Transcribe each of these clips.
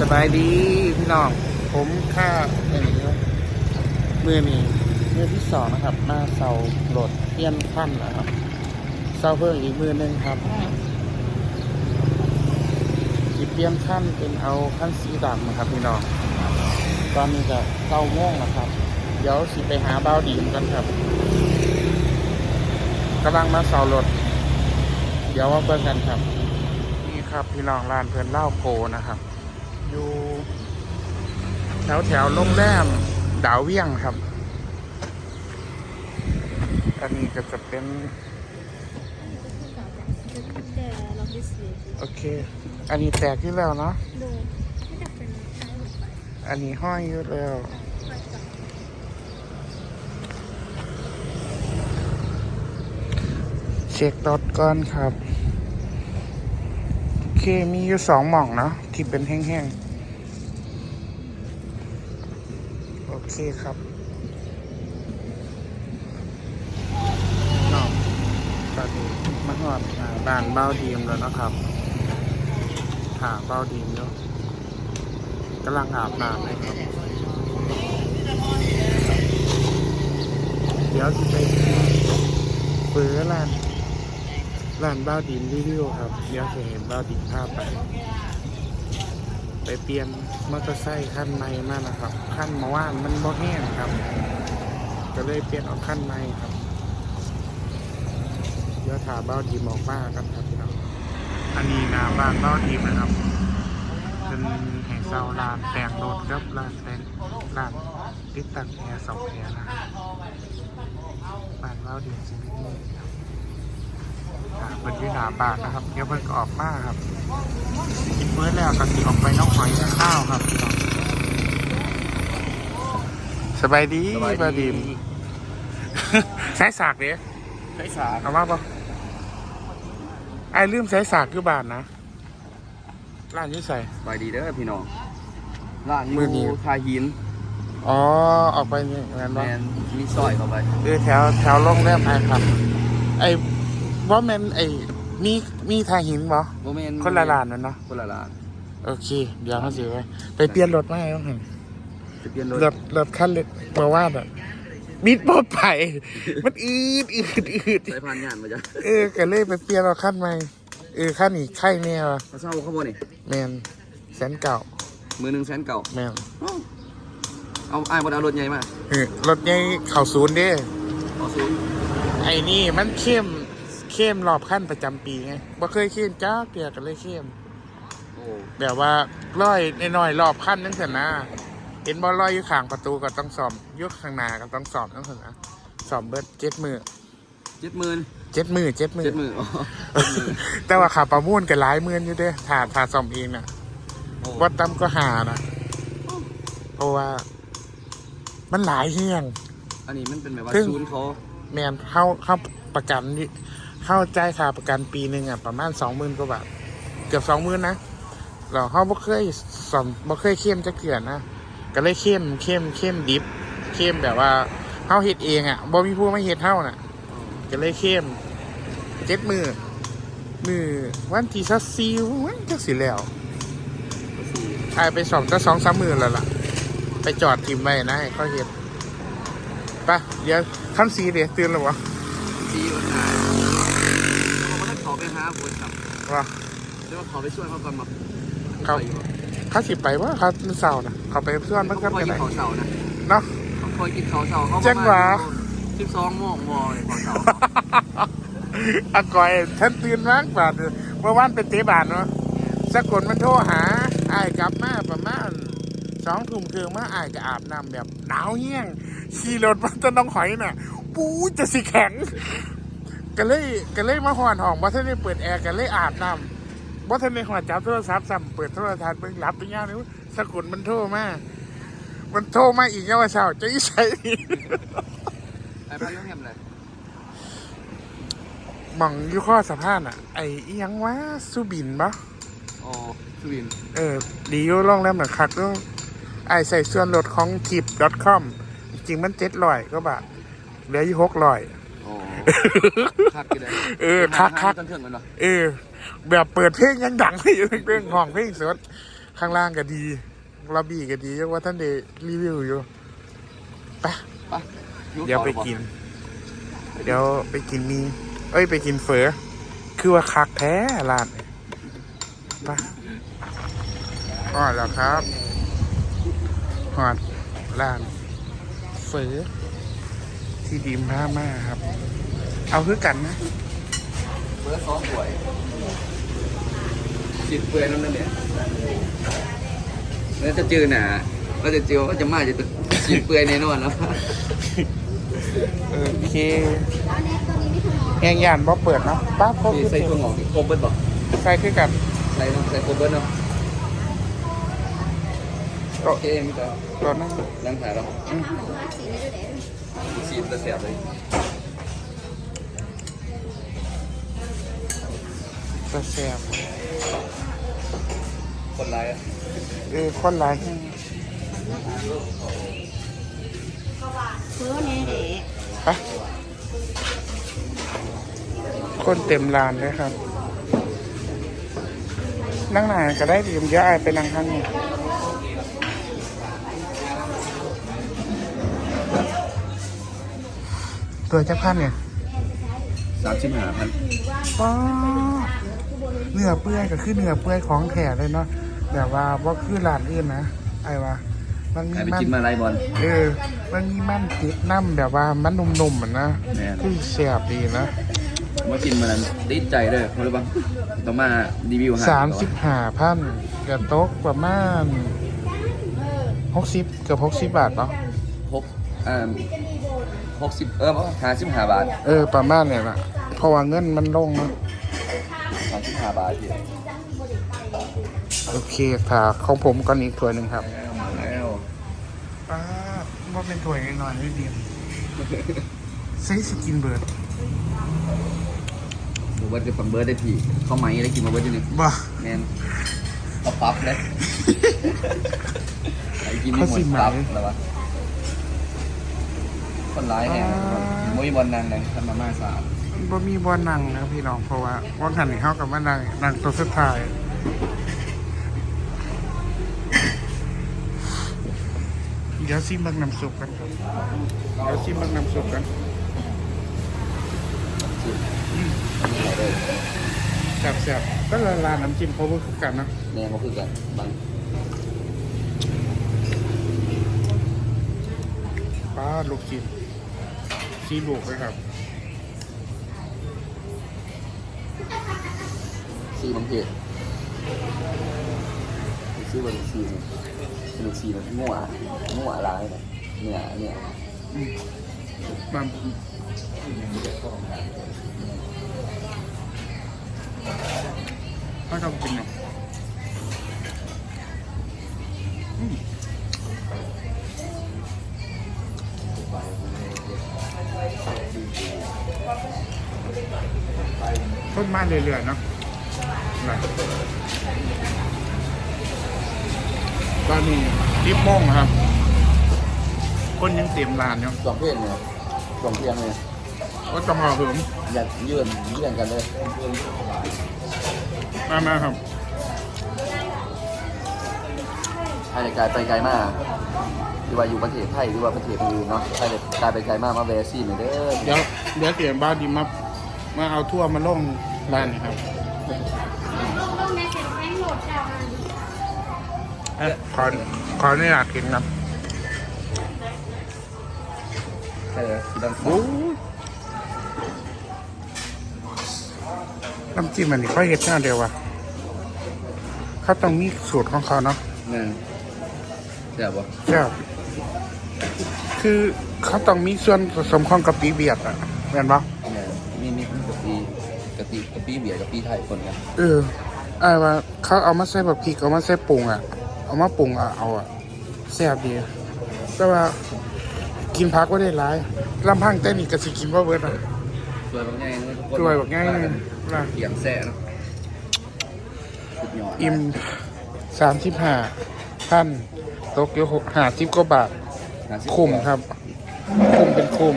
สบายดีพี่น้อง ผมค่าอย่างนี้ครับมือนี้มือที่สองนะครับ มาเสาโหลดเปลี่ยนขั้นนะครับเสาเพิ่มอีกมือหนึงครับอีเปลี่ยนขั้นเป็นเอาขั้นสีดำนะครับ พี่น้องตอนนี้จะเก้าโมงนะครับ เดี๋ยวสิไปหาเบ้าดีมกันครับกำลังมาเสาโหลดเดี๋ยวมาเบิ่งกันครับ นี่ครับพี่น้องร้านเพื่อนเล่าโกนะครับ อยู่แถวแถวโรงแรมดาวเวียงครับ อันนี้ก็จะเป็น โอเค อันนี้แตกที่แล้วเนาะอันนี้ห้อยอยู่แล้วเช็ครถก่อนครับ โอเค มีอยู่สองหม่องเนาะ ที่เป็นแห้งๆ โอเคครับนาะตอนนี้มาหอดอ่าบ้านเบ้าดีมแล้วนะครับหาเบ้าดีมแล้วกำลังอาบน้ำเลยครับ เดี๋ยวจะไปเปิดร้านร้านบ้าดินรีวิวครับ เดี๋ยวจะเห็นบ้าดินภาพไป ไปเปลี่ยนมอเตอร์ไซค์ขั้นใหม่มานะครับขั้นมาว่านมันบ่แห้งครับ ก็เลยเปลี่ยนเอาขั้นใหม่ครับเดี๋ยวถามบ้าดีมออกมากันครับพี่น้องอันนี้นาบ้านบ้าดีนะครับเป็นแห่งเซาลานแปลงรถครับลานแปลงลานติดตั้งแอร์สองแอร์นะครับบ้านบ้าดีมสิบนี่ครับอ่า เป็นที่หนาบ้านนะครับ เดี๋ยวเพิ่นก็ออกมาครับ กินเมื่อแล้วก็สิออกไปน้องหอยข้าวครับพี่น้องสบายดีบ้าวดีมใช้สากเด้ใช้สาเอามาปะไอ้ลืมใช้สากอยู่บ้านนะร้านอยี่ใส่ไปดีเด้อพี่น้องร้านอมื้อนี้ยู่ทาหินอ๋อออกไปนี่งั้นแมวะนมีซอยเข้าไปเออแถวแถวโรงแรมไอ้ครับ ไอ้ ว่าแมนไอ้มีมีทางหินบ่โมเมนคนละร้านนั่นเนาะคนละร้านโอเค เดี๋ยวเขาสิไปไปเปลี่ยนรถมาให้ต้องเห็นจะเปลี่ยนรถรถรถคันเล็กมาว่าแบบมิดบ่ไปมันอืดอืดอืดสายพานงานมาจ้ะเออก็เลยไปเปลี่ยนรถคันใหม่เออคันนี้ไข่แน่ว่ะเขาเช่าเขาบ่นี่แมนแสนเก่ามือหนึ่งแสนเก่าแมนเอาไอ้ายบดเอารถใหญ่มาเออรถใหญ่เข่าศูนย์เด้เอาศูนย์ไอ้นี่มันเข้ม เข้มรอบขั้นประจำปีไงบ่เคยเข้มจ้าเกียกันเลยเข้ม โอ้แบบว่าร้อยน้อยๆรอบขั้นนั่นเถอะนะเห็นบอลร้อยอยู่ข้างประตูก็ต้องสอมอยุคข้างหน้าก็ต้องสอมนั่นเถอะนะสอมเบิดเจ็ดมือเจ็ดหมื่นเจ็ดมือเจ็ดมือเจ็ดหมื่นอ๋อแต่ว่าขาประมูลกันหลายหมื่นอยู่เด้ถ้าถ้าสอมเองน่ะโอ้วัดตั้มก็หานะเพราะว่า มันหลายเฮียง อันนี้มันเป็นแบบว่าครึ่ง ศูนย์เขา แมนเข้าเข้าประกันนี่ เข้าใจค่าประกันปีหนึ่งอะประมาณสองหมื่นกว่าบาทเกือบสองหมื่นนะเราเขาบ่เคยสอนบ่เคยเข้มจะเกลือนนะก็เลยเข้มเข้มเข้มดิบเข้มแบบว่าเฮาเฮ็ดเองอะบ่มีผู้มาเฮ็ดเฮาน่ะก็เลยเข้มเจ็ดมือมือวันที่สักซีวันจักสิแล้วอายไปสองจะสองสามมือแล้วล่ะ ไปจอดทิมไว้นะให้เขาเฮ็ดไปเดี๋ยวขั้นสีเดี๋ยวตื่นแล้ววะซีรถหายเขา บอกว่าเขาไปหาคนขับว่าเดี๋ยวว่าเขาไปช่วยเขาก่อนมาเขาเขาสิไปว่าเขาเศร้านะเขาไปเพื่อนมันเขาก็คอยไปกิไหนนเขาเสานะเนาะเขาคอยกินเขาเสาเขาจังหวะสิบสองโมงวอเลยเขาเสาอากอยฉันตื่นมากกว่าเมื่อวานเป็นเตะบานเนาะสักคนมันโทรหาอายกลับมาประมาณสองทุ่มคืนมาอายก็อาบน้ำแบบหนาวเฮี้ยงขี่รถมาจะน้องหอยน่ะปู๊จะสิแข็ง ก็เลยก็เลยมาหอนห้องว่าท่านได้เปิดแอร์ก็เลยอาบน้ำว่าท่านในหัวจับโทรศัพท์ซ้ำเปิดโทรทัศน์เบิ่งหลับไปย่างนี้สักคนมันโทรมา มันโทรมาอีกแล้วว่าเช้าจะอีใส่ไอ้พันเรื่องแฮมเลยหม่องอยูข้อสะพานอะ ไอ้อิหยังวะสุบินปะอ๋อสุรินทร์เออ ดีอยู่โรงแรมหนังคักก็ไอ้ใส่ส่วนลดของ tip com จริงๆมันเจ็ดร้อยก็บาทเหลืออยู่หกร้อย อ๋อคักกันเลยเออคักคักต้นเครื่องกันเนาะเออ แบบเปิดเพลงยังดังอยู่เรื่องของเพลงสดข้างล่างก็ดีล็อบบี้ก็ดียังว่าท่านเดรีวิวอยู่ไปไปเดี๋ยวไปกิน เดี๋ยวไปกินมีเอ้ยไปกินเฟอคือว่าคักแท้ร้านไปก็แล้วครับหอดร้านเฟอ ที่ดีมพามาครับ เอาคือกันนะเบอร์สองป่วยจิตเปื่อยนั่นนั่นเนี่ยแล้วจะเจอหนาก็จะเจอก็จะมาจะจิตเปื่อยแน่นอนแล้วโอเคแหงยานบ่เปิดเนาะป้าพบที่ใส่ตัวงอกนี่ครบเบิดบอกใส่คือกันใส่เนาะใส่ครบเบิดเนาะโอเคมิตรรถนั่งนั่งถ่ายเรา อืมสีจะแสบเลยจะแซ่บคนไร้ายอะเออคนหลายแฮงเพื่อแน่เด็กไปคนเต็มลานเลยครับ นั่งไหนก็ได้ดีมเยอะไอายไปนั่งข้างนี้ ตัวเจ้าพันเนี่ยสามสิบห้าพันป้าเนื้อเปื่อยก็คือเนื้อเปื่อยของแท้เลยเนาะแบบว่าว่าคือร้านอื่นนะไอ้ว่ามันมีใครไปมัน กินมาไรบอลเออ มันมีมันติดน้ำแบบว่ามันนุ่มๆอะนะแม่นคือแซ่บดีนะมากินมานั้นติดใจเลยเพราะอะไรบ้างต้องมารีวิวหสามสิบห้าพันกระโต๊ะประมาณหกสิบเกือบหกสิบบาทเนาะหกอ่า หกสิบเออห้าสิบห้าบาทเออประมาณเนี่ยนะเพราะว่าเงินมันลงเนาะสามสิบห้าบาทพี่โอเคค่ะของผมก่อนอีกถ้วยหนึ่งครับแล้วป้าว่าเป็นถ้วยน้อยๆนิดเดียวใช้สกินเบิร์ดผมว่าจะฟังเบิร์ดได้พี่เข้าไหมได้กินมาเบิร์ดจริงบ้าแมนเอาปั๊บเลยไอ้กินนี่หมดปั๊บแล้ววะ คนร้ายแน่มุ้ยบอลนางเลยทำมาม่าสามบ่มีบอนั่งนะครับพี่น้องเพราะว่าวันหันเข้ากับว่านังนังตัวสุดท้ายเดี๋ยวซิมบังน้ำซุปกันครับเดี๋ยวซิมบังน้ำซุปกันแซ่บแซ่บๆก็ละลานน้ำจิ้มเขาคือกันเนอะแนวก็คือกันบางป้าลูกจิ้ม ซีลูกเลยครับซีบางเพจซื้อบางซีเนี่ยบางซีมันมั่วมั่วร้ายเลยเนี่ยเนี่ยมันถ้าเรากินเน นมาเรื่อยๆเนาะนะตอนนี้ทิปโมงครับ คนยังเต็มลานอยู่สองเพศเนี่ยสองเพียงเนี่ยก็ต้องรอผมอยากยืนยืนกันเลย มามาครับให้ไกลไปไกลมากหรือว่าอยู่ประเทศไทยหรือว่าประเทศอื่นเนาะให้กลายไปไกลมากมาแวซี่หน่อยเด้อ เดี๋ยวเดี๋ยวเสียบ้านดีมามาเอาทั่วมาลง ร้านนี่ครับเอ้ยขอขออนุญาตกินครับใช่เลยคือดังโอ้ยน้ำจิ้มอันนี้เขาเห็ดหน้าเดียวว่ะเขาต้องมีสูตรของเขาเนาะนี่เดี๋ยวบ่ใช่คือเขาต้องมีส่วนผสมของกะปิเบียดอะแม่นปะ เบียร์กะปิไทยคนกันเออไอ้ว่าเขาเอามาใส่แบบพริกเอามาใส่ปรุงอะ เอามาปรุงอะเอาอะแซ่บดีแต่ว่ากินพักก็ได้หลายลำพังแต่นี่ก็สิกินว่าเบิดอะสวยแบบง่ายเลยทุกคนสวยแบบง่ายเลยนะเขียงแซ่เนาะสุดยอดอิ่มสามสิบห้าพันตกอยู่หกห้าสิบกว่าบาท 50คุ้มครับ คุ้มเป็นคุ้ม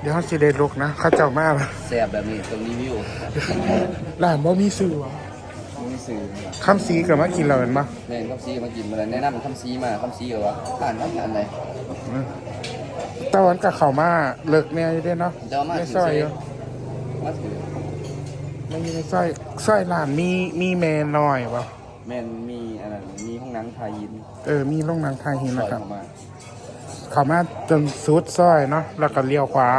เดี๋ยวเขาสิได้ลกนะ เข้าเจ้ามากแซ่บแบบนี้ตรงรีวิวร้านบ่มีซื้อวะมมีสื่อนี่ล่ะคำซีกับมากินเราเห็นปะแม่นคำซีมากินมาแล้วแนะนำคำซีมาคำซีกับว่าอ่านไม่อ่านไหนตะวันกับเขามาเลิกเนี่ยอยู่เด้เนาะจะเอามาในถือซอยเซอยู่มาถือไม่มีในซอยซอยร้านมีมีเมนหน่อยปะแม่นมีอะไรมีห้องน้ำทายยินเออมีโรงหนังไทยหินซอนะยครับออกมา เขามาจนสุดซอยเนาะแล้วก็เลี้ยวขวา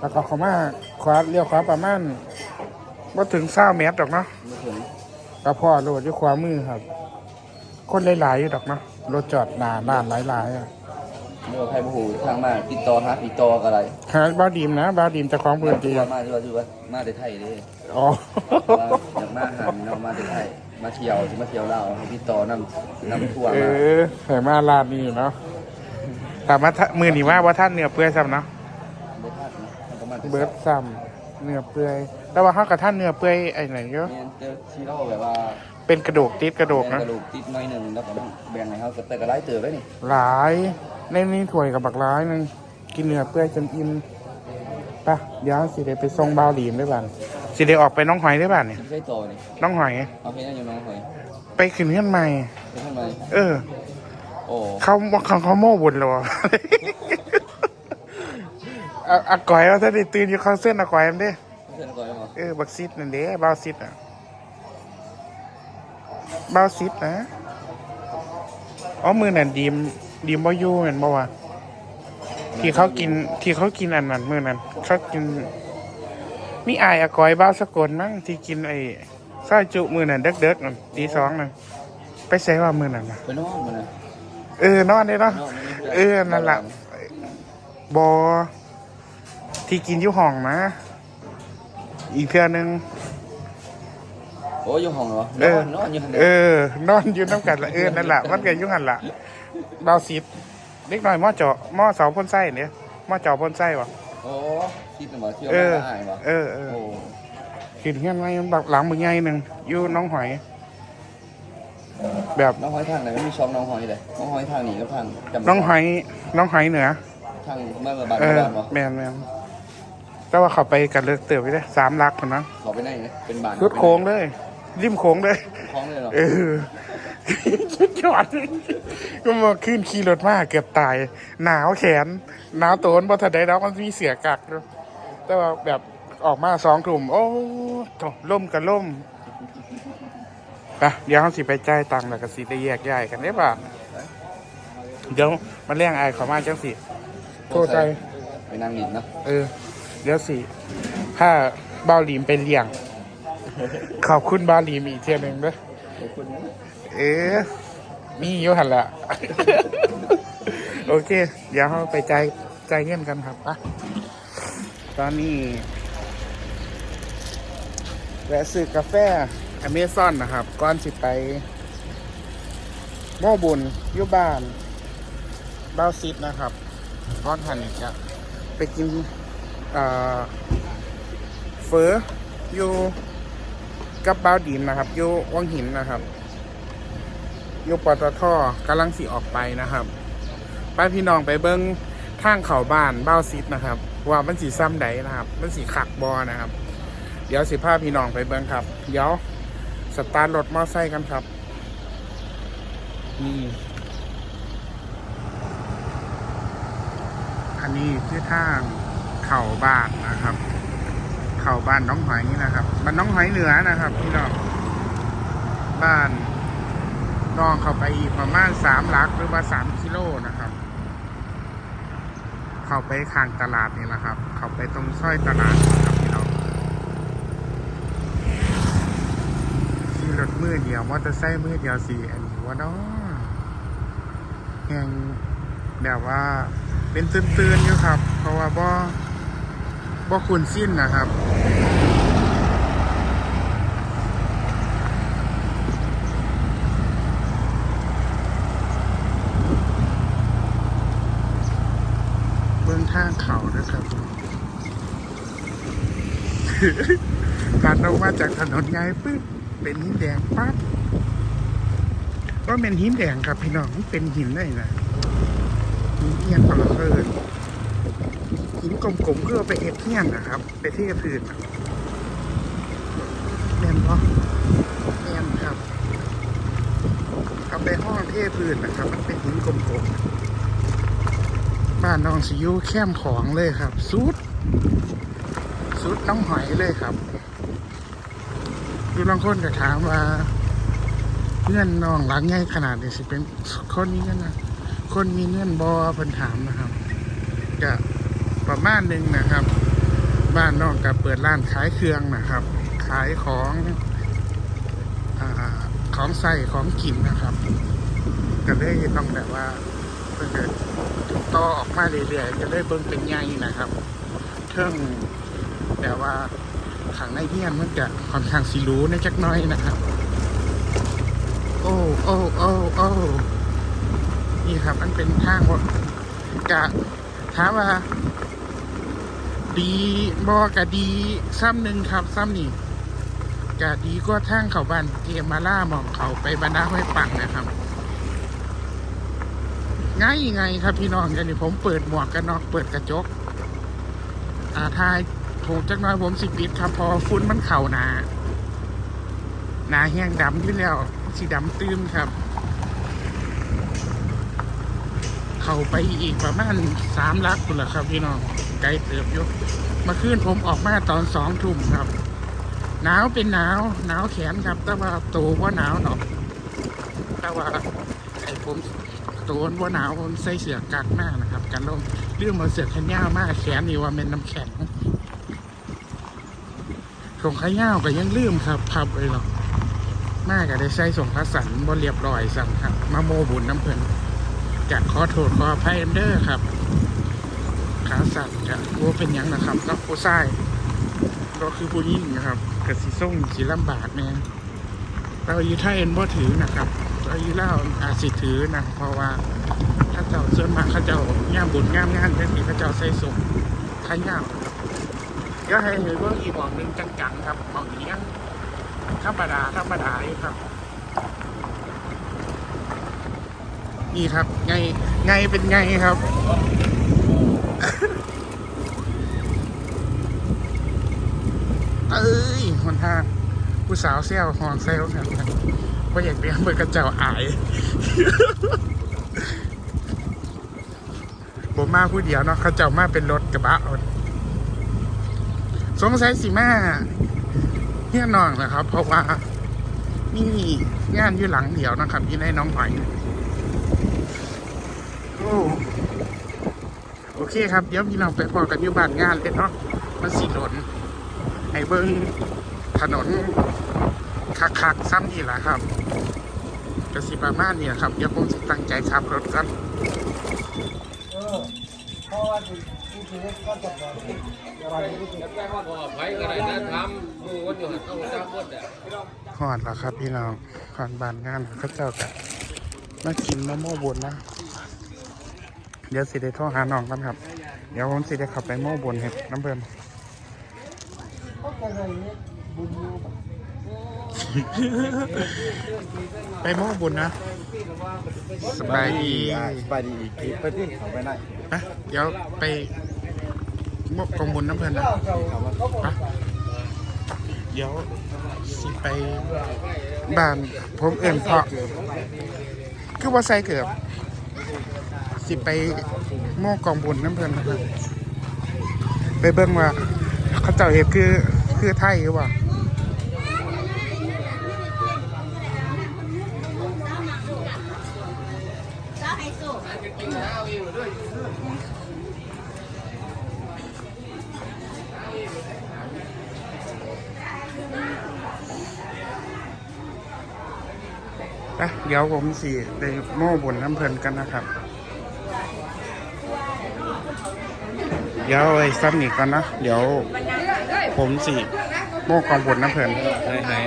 แล้วก็เขามาขวาเลี้ยวขวาประมาณว่าถึงเศร้าเมตรดอกเนาะไม่ถึงก็พอโหลดอยู่ขวามือครับ คนหลายๆอยู่ดอกเนาะรถจอดหนาด้านหลายๆอะเมื่อใครโมโหทางมาติดต่อหาติดต่อกับอะไรหาบ้าวดีมนะบ้าวดีมเจะคล้าของพื้นที่ว่ามาที่ว่าที่ว่ามาแต่ไทยเด้อ๋อว่าอยากมาหันเนาะมาแต่ไทยมาเที่ยวที่มาเที่ยวลาวให้ติดต่อนำนำทัวร์เอมาอใส่มาลานนี้เนาะ แต่มาทะมือหนีว่าว่าท่านเนื้อเปื่อยซ้ำเนาะได้ภาพนะมันก็มาแต่เบิร์ดซ้ำเนื้อเปื่อยแต่ว่าเขากับท่านเนื้อเปื่อยไอ้ไหนเยอะเนี่ยเจอที่เราแบบว่าเป็นกระดูกติดกระดูกแบ่งนะกระดูกติดหน้อยหนึ่งแล้วก็แบ่งให้เขาแต่ก็ได้เติบได้นี่หลายในนี้ถ้วยกับบักร้ายหนึงกินเนื้อเปื่อยจนอิ่มปะเดี๋ยวสิเดไปส่งบาวหลีมได้บ้านสิเดออกไปน้องหอยได้บ้านเนี่ยไม่ใช่ต่อนี่น้องหอยเอาเพลงอยู่น้องหอยไปขึ้นเงื่อนใหม่เป็นทำไมเออ โอ้เขาเขาเขาโม่บุญแล้วอะอะอะก่อยว่าถ้าได้ตื่นอยู่ข้างเส้นอะก่อยมันเด้เพื่อนก่อนได้มั้งเออบักซิดนั่นเด้บ้าวซิดอะบ้าวซิดนะอ๋อมือนั่นดีมดีมบ่อยู่เห็นบ่วะที่เขากินที่เขากินอันนั้นมือนั้นเขากินมีอายอะกอยบ้าวสกลมั้งที่กินไอ้ซอยจุมือนั่นเด็กๆนั่นตีสองนั่นไปใส่ว่ามือนั่นนะ ไปนอนมานะ เออนอนได้เนาะนอนไม่ได้เออนั่นแหละบอที่กินอยู่ห้องนะ อีกเทื่อนึงโอ้ยอยู่ห้องเหรอนเอออนนอนอยู่ข้างในเออนอนอยู่น้ำกันละเออนั่นแหละมันก็อยุ่งหันละเบาสิบเล็กน้อยหม้อเจาะหม้อเสาพ่นไส้เนี่ยหม้อเจาะพ่นไส้วะโอ้คิดมาเที่ยวเออมาได้ปะเออเออโอ้กินเงี้ยไงมันหลังมือไงหนึ่งอยู่น้องหอย แบบน้องหอยทางไหนไม่มีช่องน้องหอยเลยน้องหอยทางนี้ก็ทางจำน้องหอยน้องหอยเหนือ ทางเมื่อเมื่อบานเอเมื่ออบานปะแมนแมนแต่ว่าเขาไปกันเลิกเติบไปเลยสามลักคนนะขอไปไหนเนี่ยเป็นบานรุดโค้งเลย ริมโค้งเลย คล้องเลยเหรอเออชุดยอดก็มาขึ้นขี่รถมาเกือบตาย หนาวแขน หนาวโตนบอทันได้แล้วมันมีเสียกักด้วยแต่ว่าแบบออกมาสองกลุ่ม โอ้โถล่มกับล่ม ไปเดี๋ยวเขาสิไปจ่ายตังค์แล้วก็สิได้แยกย้ายกันได้ป่ะเดี๋ยวมันเลี้ยงไอายเขอมาจังสิโทษใจไปนั่งหนิดนะเออ เดี๋ยวสิถ้าบ้าวหลีมเป็นเลี้ยง ขอบคุณบ้าวหลีมอีกเทียหนึ่งเด้อขอบคุณนะเอ๊ะมีอยู่หันละ โอเค เดี๋ยวเราไปจ่ายจ่ายเงินกันครับปะตอนนี้แวะซื้อกาแฟ อเมซอนนะครับ ก่อนสิไป โมบุญยุบานบ้าซิดนะครับก้อนหันอีกจะไปกินเอ่อเฟออยู่กับบ้าดินนะครับอยู่วังหินนะครับอยุปตทกำลังสิออกไปนะครับป้าพี่น้องไปเบิ้งทางเขาบ้านเบ้าซิดนะครับ ว่ามันสีซ้ำใดนะครับ มันสีขักบอนะครับ เดี๋ยวสิพาพี่น้องไปเบิ้งครับ เดี๋ยว สตาร์ทรถมอไซค์กันครับ นี่ อันนี้คือทางเข่าบ้านนะครับ เข่าบ้านน้องหอยนี่นะครับบ้านน้องหอยเหนือนะครับพี่น้องบ้านน้องเข้าไปอีกประมาณสามลักหรือว่าสามกิโลนะครับ เข้าไปข้างตลาดนี่แหละครับ เข้าไปตรงซอยตลาดนะครับพี่น้องขี่ร ถมือเดียวมอเตอร์ไซค์มือเดียวสี่อันนี้ว่าเนาะแหงแบบว่าเป็นตื่นๆอยู่ครับ เพราะว่าบ่บ่คุณสิ้นนะครับเบื้องทางเขาด้วยครับ การลงมาจากถนนใหญ่ปึ๊บ เป็นหินแดงปั๊บก็เป็นหินแดงครับพี่น้องมันเป็นหินได้นะหินเอียงปละเพินหินกลมๆก็เอาไปเอ็ดเทียนนะครับ ไปเที่ยวพื้นแม่นปะแม่นเอาไปห้องเทพื้นนะครับ มันเป็นหินกลมๆบ้านน้องสิยูแคมของเลยครับ สุด สุดน้องหอยเลยครับ ดูบางคนก็ถามว่าเงื่อนน้องหลังใหญ่ขนาดนี้สิเป็นคนมีเงินะคนมีเงินบอเพิ่นถามนะครับก็ประมาณหนึ่งนะครับ บ้านน้องก็เปิดร้านขายเครื่องนะครับ ขายของอของใส่ของกินนะครับก็เลยต้องแบบว่าเพิ่นก็ต่อออกมาเรื่อยๆก็เลยเบิ่งเป็นใหญ่นะครับเครื่องแต่ว่า ขังในเฮียนมันจะค่อนข้างสิรู้ในจักน้อยนะครับ โอ้โอ้โอ้โอ้นี่ครับ มันเป็นทางว่กะถามว่าดีบอกะดีซ้ำหนึ่งครับ ซ้ำนี่กะดีก็ทางเขาบ้านเกมาล่ามองเขาไปบรรดาห้วยปังนะครับ ง่ายยังไงครับพี่น้องเดี๋ยวนี้ผมเปิดหมวกกันน็อกเปิดกระจกอ่าทาย ถูกจักหน้อยผมสิปิดครับพอฟุ้นมันเข่าหนาหนาแห้งดำที่แล้วสีดำตื้มครับ เข้าไปอีกประมาณสามลักคุณละครับพี่น้องไกลเติบยู่เมาขึ้นผมออกมาตอนสองทุ่มครับ หนาวเป็นหนาวหนาวแขนครับ แต่ว่าตัวว่าหนาวเนาะแต่ว่าไอ้ผมตัวว่าหนาวผมใส่เสื้อกักมากนะครับ กันลมเรื่องมาเสื้อแขนยาวมากแขนนี่ว่าเป็นน้ำแข็ง ส่งขายาวก็ยังลืมครับพับเลยหรอกมากก็ได้ใส่ส่งพระสันบ่เรียบร้อยสั่งครับ มาโมบุญน้ำเพลินจะขอโทษขออภัยเด้อครับ ขาสั่นจะว่าเป็นยังนะครับเนาะผู้ชายก็คือผู้หญิงนะครับกระสีส่งสีลำบากแม่เราอยู่ไทยเอ็นบ่ถือนะครับเราอยู่เล่าอาจสิถือนะเพราะว่าถ้าเจ้าส่วนมากเขาเจ้าง่ามบุญง่ามงานเป็นสีเขาเจ้าใส่ส่งขายาวครับ เดี๋ยวให้เห็นว่าอีกหมองหนึ่งจังๆครับหมองนี้ธรรมดาธรรมดายครับ นี่ครับ ไงไงเป็นไงครับ เอ้ยคนท่าผู้สาวเซลหอนเซลครับว่าอยากเลี้ยเบร์กระเจ้าอายผมมาผู้เดียวเนาะเขาเจ้ามาเป็นรถกระบะเอา สงสัยสิแมาเฮียน้องนะครับ เพราะว่ามีงานอยู่หลังเดียวนะครับอยู่ในหน้องหอยโอ้โอเคครับ เดี๋ยวพี่น้องไปพอกันอยู่บ้านงานเลยเนาะมันสีหลนให้เบิ้งถนนคักๆซ้ำนี่แหละครับกระสิประมาณนี้แหละครับ เดี๋ยวผมจะตั้งใจขับรถกันไว้ก็ได้นะทำดูวันอยู่หันต้องจ้า หอดแล้วครับพี่น้องหอดบานงานเขาเจ้ากันมากินมะม่วงบนนะ เดี๋ยวสิได้โทรหาน้องกันครับ เดี๋ยวผมสิได้ขับไปโม่บนเห็ดน้ำเบิ่มไปโม่บนนะสบายดีสบายดีอีกทีไปที่เขาไปได้นะเดี๋ยวไป โม่กองบุญน้ำเพิ่นนะไปเดี๋ยวสิไปบ้านผมเอื่นเพาะคือว่าใส่เกือบ สิไปโม่กองบุญน้ำเพิ่นนะครับไปเบิ่งว่าเขาเจ้าเห็ดคือคือไทยหรือเปล่า นะเดี๋ยวผมสิไปโม่บุญน้ำเพิ่นกันนะครับ เดี๋ยวไอ้ซ้ำนี่ก่อนนะ เดี๋ยวผมสิโม่กองบุญน้ำเพิ่นให้ให้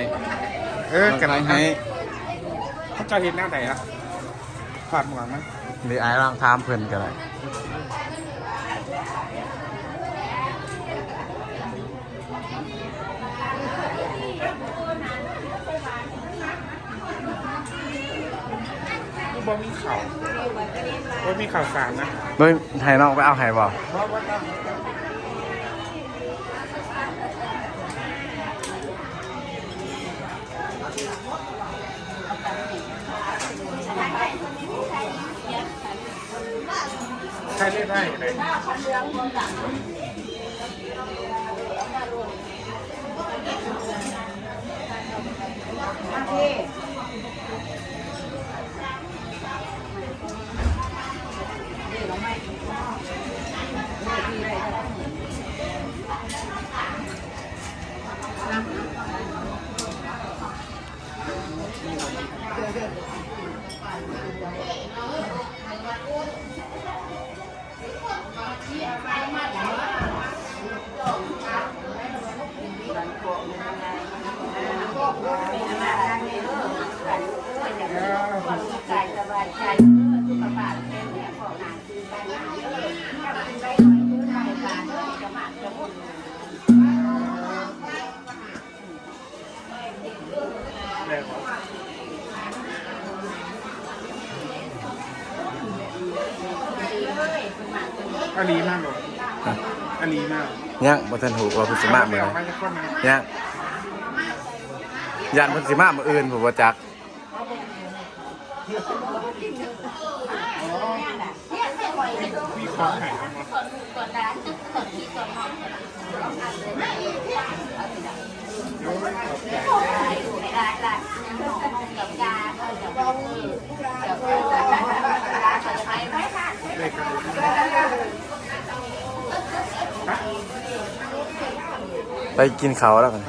เออกันให้ให้ให้เขาจะเห็นหน้าไหนอะฝาดหมวกไหมหรือไอ้ร่างทามเพิ่นก็ได้ บ่มีข่าวบ่มีข่าวสารนะโดยไห่นอกไปเอาไห่บ่เพราะว่าต้องใช้เล่นได้เลยโอเค อาลีมากเลยอาลีมากยังบ่ทันถูกว่าเพิ่นสิมาเมื่อออกไหมาร่จะคนนะยังยันเพิ่นสิมามื้ออื่นผมบ่จักมีของไหนบ้างวะ ไปกินเขาวแล้วกัน